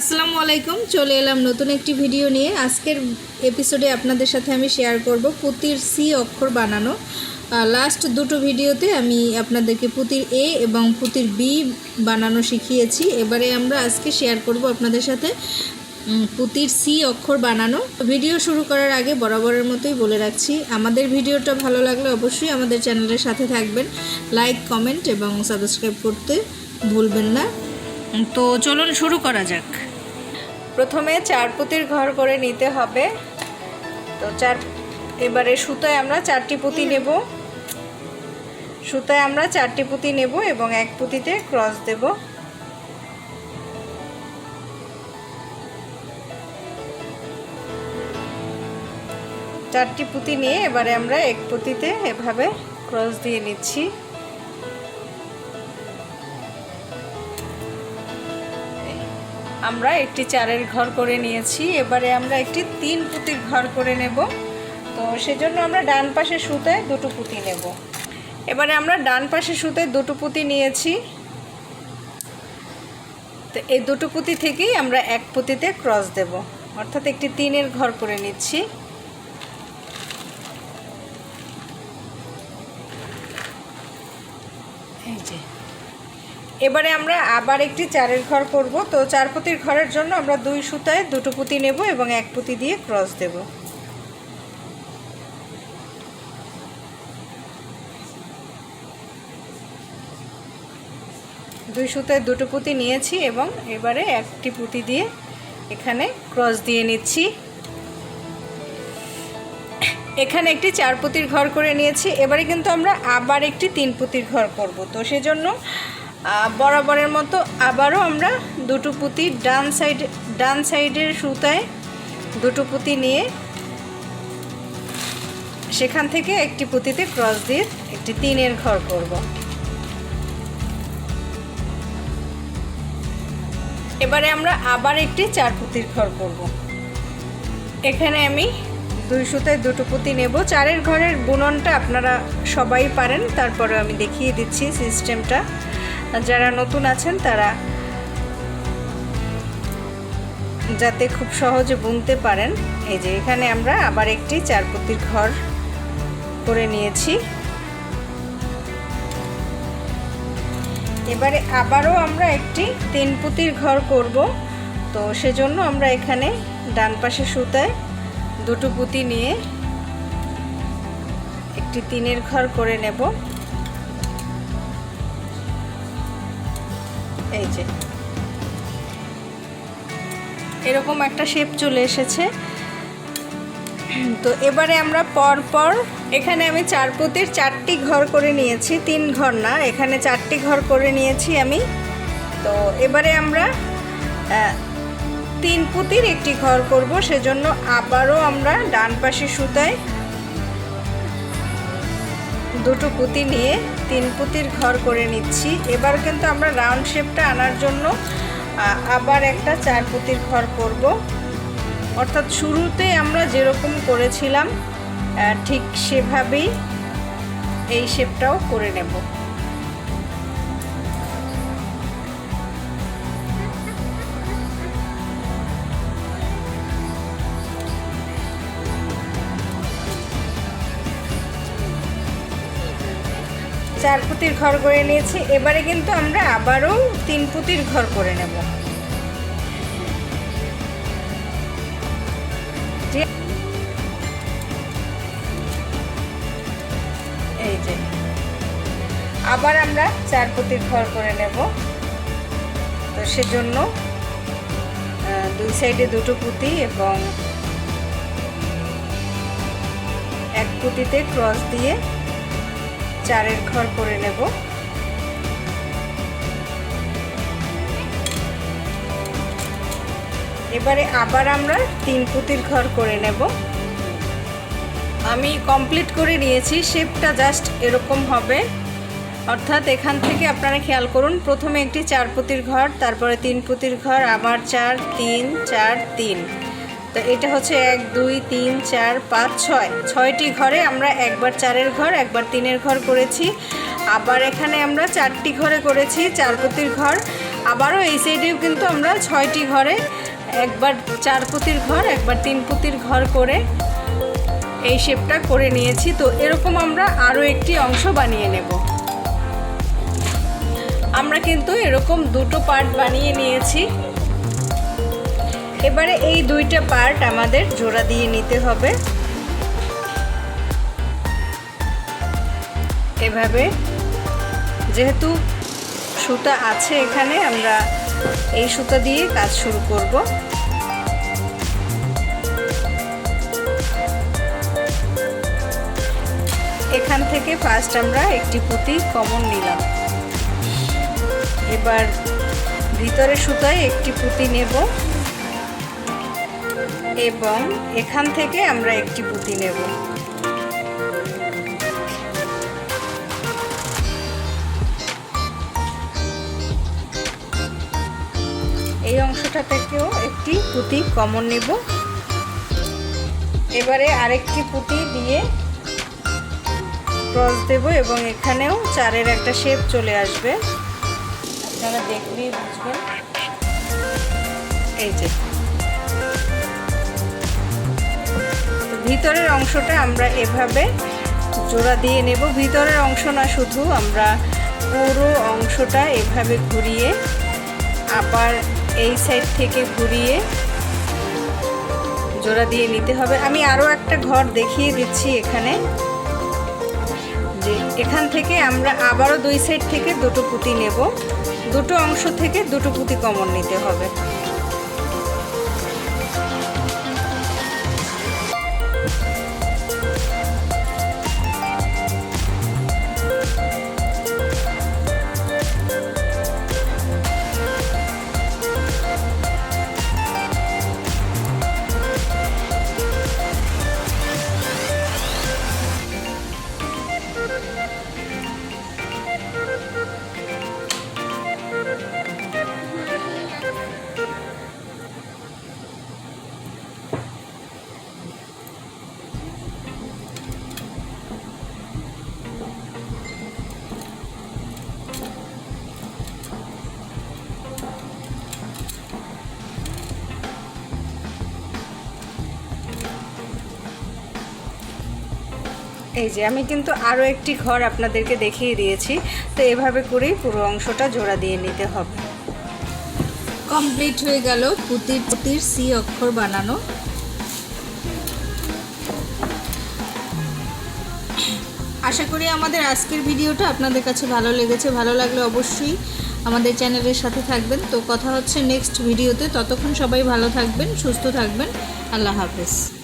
আসসালামু আলাইকুম, চলে এলাম নতুন একটি ভিডিও নিয়ে। আজকের এপিসোডে আপনাদের সাথে আমি শেয়ার করব পুতির সি অক্ষর বানানো। লাস্ট দুটো ভিডিওতে আমি আপনাদেরকে পুতির এ এবং পুতির বি বানানো শিখিয়েছি। এবারে আমরা আজকে শেয়ার করব আপনাদের সাথে পুতির সি অক্ষর বানানো। ভিডিও শুরু করার আগে বরাবরের মতোই বলে রাখছি, আমাদের ভিডিওটা ভালো লাগলে অবশ্যই আমাদের চ্যানেলের সাথে থাকবেন। লাইক কমেন্ট এবং সাবস্ক্রাইব করতে ভুলবেন না। তো চলুন শুরু করা যাক। প্রথমে চার পুঁতির ঘর করে নিতে হবে। তো চার, এবারে সুতায় আমরা চারটি পুঁতি নেব। সুতায় আমরা চারটি পুঁতি নেব এবং এক পুঁতিতে ক্রস দেব। চারটি পুঁতি নিয়ে এবারে আমরা এক পুঁতিতে এভাবে ক্রস দিয়ে নিচ্ছি। আমরা একটি চারের ঘর করে নিয়েছি। এবারে আমরা একটি তিন পুঁতির ঘর করে নেব। তো সেজন্য আমরা ডান পাশে সুতায় দুটো পুঁতি নেব। এবারে আমরা ডান পাশে সুতায় দুটো পুঁতি নিয়েছি। তো এই দুটো পুঁতি থেকেই আমরা এক পুঁতিতে ক্রস দেব। অর্থাৎ একটি তিনের ঘর করে নিচ্ছি এই যে এবারে আমরা আবার একটি চারের ঘর করব। তো চার পুঁতির ঘরের জন্য আমরা দুই সুতায় দুটো পুঁতি নেব এবং এক পুঁতি দিয়ে ক্রস দেব। দুই সুতায় দুটো পুঁতি নিয়েছি এবং এবারে একটি পুঁতি দিয়ে এখানে ক্রস দিয়ে নিচ্ছি। এখানে একটি চার পুঁতির ঘর করে নিয়েছি। এবারে কিন্তু আমরা আবার একটি তিন পুঁতির ঘর করব। তো সেজন্য বরাবরের মতো আবারও আমরা দুটো পুঁতি ডান সাইড, ডান সাইডের সুতায় দুটো পুঁতি নিয়ে সেখান থেকে একটি পুঁতিতে ক্রস দিয়ে একটি তিনের ঘর করব। এবারে আমরা আবার একটি চার পুঁতির ঘর করব। এখানে আমি দুই সুতায় দুটো পুঁতি নেব। চারের ঘরের বুননটা আপনারা সবাই পারেন, তারপরে আমি দেখিয়ে দিচ্ছি সিস্টেমটা। যারা নতুন আছেন, তারা যাতে খুব সহজে বুনতে পারেন। এই যে এখানে আমরা আবার একটি চার পুঁতির ঘর করে নিয়েছি। এবারে আবারও আমরা একটি তিন পুঁতির ঘর করব। তো সেজন্য আমরা এখানে ডান পাশে সুতায় দুটো পুঁতি নিয়ে একটি তিনের ঘর করে নেব। এই যে। এরকম একটা শেপ চলে এসেছে। তো এবারে আমরা পর পর এখানে আমি চার পুঁতির চারটি ঘর করে নিয়েছি, তিন ঘর না, এখানে চারটি ঘর করে নিয়েছি আমি। তো এবারে আমরা তিন পুঁতির একটি ঘর করব, সেজন্য আবারও আমরা ডান পাশে সুতায় দুটো পুঁতি নিয়ে তিন পুঁতির ঘর করে নিচ্ছি। এবার কিন্তু আমরা রাউন্ড শেপটা আনার জন্য আবার একটা চার পুঁতির ঘর করব। অর্থাৎ শুরুতে আমরা যেরকম করেছিলাম ঠিক সেভাবেই এই শেপটাও করে নেব। চার পুঁতির ঘর করে নিয়েছি। এবারে কিন্তু আমরা আবারও তিন পুঁতির ঘর করে নেব। এই যে। আবার আমরা চার পুঁতির ঘর করে নেব। তো সেজন্য দুই সাইডে দুটো পুঁতি এবং এক পুঁতিতে ক্রস দিয়ে চারের ঘর করে নেব। এবারে আবার আমরা তিন পুঁতির ঘর করে নেব। আমি কমপ্লিট করে নিয়েছি, শেপটা জাস্ট এরকম হবে। অর্থাৎ এখান থেকে আপনারা খেয়াল করুন, প্রথমে একটি চার পুঁতির ঘর, তারপরে তিন পুঁতির ঘর, আবার চার, তিন চার, তিন। তো এটা হচ্ছে এক, দুই, তিন, চার, পাঁচ, ছয়। ছয়টি ঘরে আমরা একবার চারের ঘর, একবার তিনের ঘর করেছি। আবার এখানে আমরা চারটি ঘরে করেছি চার পুঁতির ঘর। আবারও এই সাইডেও কিন্তু আমরা ছয়টি ঘরে, একবার চার পুতির ঘর, একবার তিন পুতির ঘর করে এই শেপটা করে নিয়েছি। তো এরকম আমরা আরও একটি অংশ বানিয়ে নেব। আমরা কিন্তু এরকম দুটো পার্ট বানিয়ে নিয়েছি। এবারে এই দুইটা পার্ট আমাদের জোড়া দিয়ে নিতে হবে। এভাবে যেহেতু সুতা আছে এখানে, আমরা এই সুতা দিয়ে কাজ শুরু করব। এখান থেকে ফার্স্ট আমরা একটি পুঁতি কমন নিলাম। এবার ভিতরে সুতায় একটি পুঁতি নেব। এবং এখান থেকে আমরা একটি পুঁতি নেব। এই অংশটা থেকেও একটি পুঁতি কমন নেব। এবারে আরেকটি পুঁতি দিয়ে ক্রস দেব এবং এখানেও চারের একটা শেপ চলে আসবে। আপনারা দেখলেই বুঝবেন। এই যে। ভিতরের অংশটা আমরা এভাবে জোড়া দিয়ে নেব। ভিতরের অংশ না, শুধু আমরা পুরো অংশটা এভাবে ঘুরিয়ে আবার এই সাইড থেকে ঘুরিয়ে জোড়া দিয়ে নিতে হবে। আমি আরও একটা ঘর দেখিয়ে দিচ্ছি এখানে। যে এখান থেকে আমরা আবারও দুই সাইড থেকে দুটো পুঁতি নেব। দুটো অংশ থেকে দুটো পুঁতি কমন নিতে হবে। এই যে, আমি কিন্তু আরও একটি ঘর আপনাদেরকে দেখিয়ে দিয়েছি। তো এভাবে করেই পুরো অংশটা জোড়া দিয়ে নিতে হবে। কমপ্লিট হয়ে গেল পুতির পুতির সি অক্ষর বানানো। আশা করি আমাদের আজকের ভিডিওটা আপনাদের কাছে ভালো লেগেছে। ভালো লাগলে অবশ্যই আমাদের চ্যানেলের সাথে থাকবেন। তো কথা হচ্ছে নেক্সট ভিডিওতে। ততক্ষণ সবাই ভালো থাকবেন, সুস্থ থাকবেন। আল্লাহ হাফেজ।